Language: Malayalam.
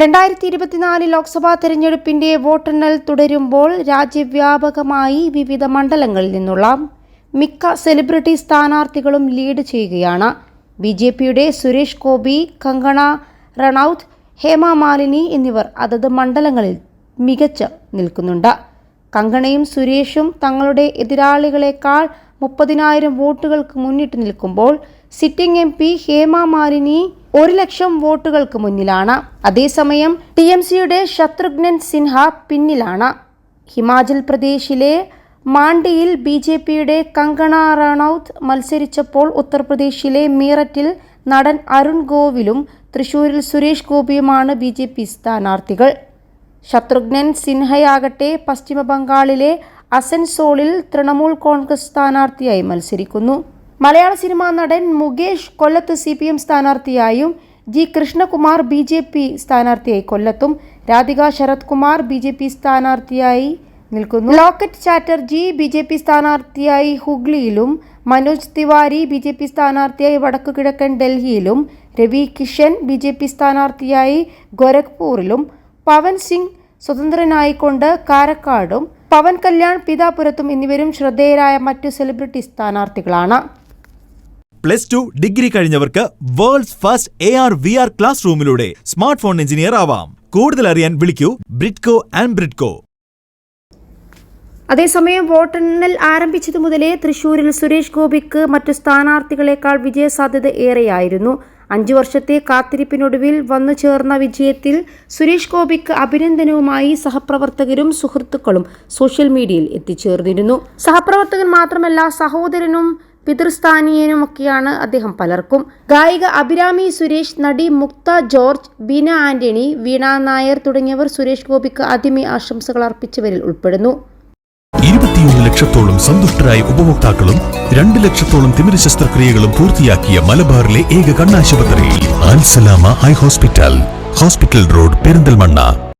രണ്ടായിരത്തി ഇരുപത്തിനാല് ലോക്സഭാ തെരഞ്ഞെടുപ്പിന്റെ വോട്ടെണ്ണൽ തുടരുമ്പോൾ രാജ്യവ്യാപകമായി വിവിധ മണ്ഡലങ്ങളിൽ നിന്നുള്ള മിക്ക സെലിബ്രിറ്റി സ്ഥാനാർത്ഥികളും ലീഡ് ചെയ്യുകയാണ്. ബി ജെ പിയുടെ സുരേഷ് ഗോപി കങ്കണ റണൌത്ത് ഹേമ മാലിനി എന്നിവർ അതത് മണ്ഡലങ്ങളിൽ മികച്ച് നിൽക്കുന്നുണ്ട്. കങ്കണയും സുരേഷും തങ്ങളുടെ എതിരാളികളെക്കാൾ മുപ്പതിനായിരം വോട്ടുകൾക്ക് മുന്നിട്ട് നിൽക്കുമ്പോൾ sitting M P Hema Malini ഒരു ലക്ഷം വോട്ടുകൾക്ക് മുന്നിലാണ്. അതേസമയം ടി എം സിയുടെ ശത്രുഘ്നൻ സിൻഹ പിന്നിലാണ്. ഹിമാചൽ പ്രദേശിലെ മാണ്ടിയിൽ ബി ജെ പിയുടെ കങ്കണ റണൌത്ത് മത്സരിച്ചപ്പോൾ ഉത്തർപ്രദേശിലെ മീററ്റിൽ നടൻ അരുൺ ഗോവിലും തൃശൂരിൽ സുരേഷ് ഗോപിയുമാണ് ബി ജെ പി സ്ഥാനാർത്ഥികൾ. ശത്രുഘ്നൻ സിൻഹയാകട്ടെ പശ്ചിമ ബംഗാളിലെ അസൻസോളിൽ തൃണമൂൽ കോൺഗ്രസ് സ്ഥാനാർത്ഥിയായി മത്സരിക്കുന്നു. മലയാള സിനിമാ നടൻ മുകേഷ് കൊല്ലത്ത് C P M സ്ഥാനാർത്ഥിയായും G Krishnakumar B J P സ്ഥാനാർത്ഥിയായി കൊല്ലത്തും Radhika Sarath Kumar B J P സ്ഥാനാർത്ഥിയായി നിൽക്കുന്നു. Locket Chatterjee B J P സ്ഥാനാർത്ഥിയായി ഹുഗ്ലിയിലും Manoj Tiwari B J P സ്ഥാനാർത്ഥിയായി വടക്കുകിഴക്കൻ ഡൽഹിയിലും Ravi Kishan B J P സ്ഥാനാർത്ഥിയായി ഗോരഖ്പൂരിലും പവൻ സിംഗ് സ്വതന്ത്രനായിക്കൊണ്ട് കാരക്കാടും പവൻ കല്യാൺ പിതാപുരത്തും എന്നിവരും ശ്രദ്ധേയരായ മറ്റു സെലിബ്രിറ്റി സ്ഥാനാർത്ഥികളാണ്. Plus two degree കഴിഞ്ഞവർക്ക് world first A R V R class റൂമിലൂടെ smart phone engineer ആവാം. കൂടുതൽ അറിയാൻ വിളിക്കൂ ബ്രിഡ്കോ ആൻഡ് ബ്രിഡ്കോ. അതേസമയം വോട്ടെണ്ണൽ ആരംഭിച്ചതു മുതലേ തൃശൂരിൽ സുരേഷ് ഗോപിക്ക് മറ്റു സ്ഥാനാർത്ഥികളെക്കാൾ വിജയസാധ്യത ഏറെയായിരുന്നു. അഞ്ചു വർഷത്തെ കാത്തിരിപ്പിനൊടുവിൽ വന്നു ചേർന്ന വിജയത്തിൽ സുരേഷ് ഗോപിക്ക് അഭിനന്ദനവുമായി സഹപ്രവർത്തകരും സുഹൃത്തുക്കളും സോഷ്യൽ മീഡിയയിൽ എത്തിച്ചേർന്നിരുന്നു. സഹപ്രവർത്തകൻ മാത്രമല്ല സഹോദരനും പിതൃസ്ഥാനീയനുമൊക്കെയാണ് അദ്ദേഹം പലർക്കും. ഗായിക അഭിരാമി സുരേഷ് നടി മുക്ത ജോർജ് ബീന ആന്റണി വീണ നായർ തുടങ്ങിയവർ സുരേഷ് ഗോപിക്ക് ആദ്യമേ ആശംസകൾ അർപ്പിച്ചവരിൽ ഉൾപ്പെടുന്നു. ഇരുപത്തിയൊന്ന് ലക്ഷത്തോളം സന്തുഷ്ടരായ ഉപഭോക്താക്കളും രണ്ട് ലക്ഷത്തോളം തിമിര ശസ്ത്രക്രിയകളും പൂർത്തിയാക്കിയ മലബാറിലെ ഏക കണ്ണാശുപത്രി Al Salama eye hospital. Hospital road Perinthalmanna.